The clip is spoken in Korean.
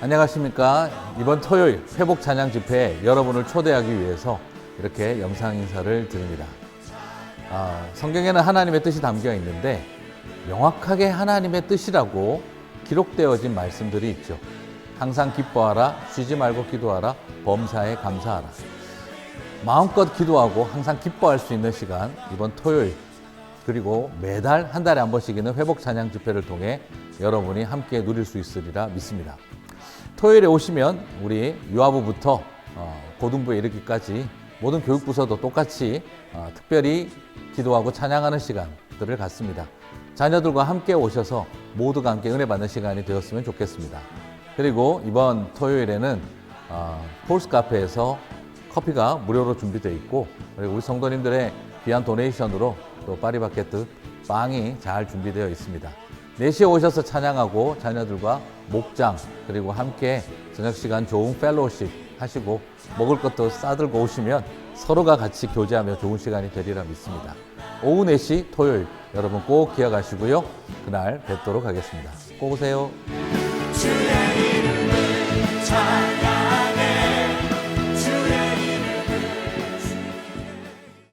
안녕하십니까. 이번 토요일 회복 찬양 집회에 여러분을 초대하기 위해서 이렇게 영상 인사를 드립니다. 아, 성경에는 하나님의 뜻이 담겨 있는데 명확하게 하나님의 뜻이라고 기록되어진 말씀들이 있죠. 항상 기뻐하라, 쉬지 말고 기도하라, 범사에 감사하라. 마음껏 기도하고 항상 기뻐할 수 있는 시간 이번 토요일 그리고 매달 한 달에 한 번씩 있는 회복 찬양 집회를 통해 여러분이 함께 누릴 수 있으리라 믿습니다. 토요일에 오시면 우리 유아부부터 어, 고등부에 이르기까지 모든 교육부서도 똑같이 어, 특별히 기도하고 찬양하는 시간들을 갖습니다. 자녀들과 함께 오셔서 모두가 함께 은혜 받는 시간이 되었으면 좋겠습니다. 그리고 이번 토요일에는 어, 폴스 카페에서 커피가 무료로 준비되어 있고 그리고 우리 성도님들의 귀한 도네이션으로 또 파리바게뜨 빵이 잘 준비되어 있습니다. 4시에 오셔서 찬양하고 자녀들과 목장 그리고 함께 저녁 시간 좋은 펠로우십 하시고 먹을 것도 싸들고 오시면 서로가 같이 교제하며 좋은 시간이 되리라 믿습니다. 오후 4시 토요일 여러분 꼭 기억하시고요. 그날 뵙도록 하겠습니다. 꼭 오세요.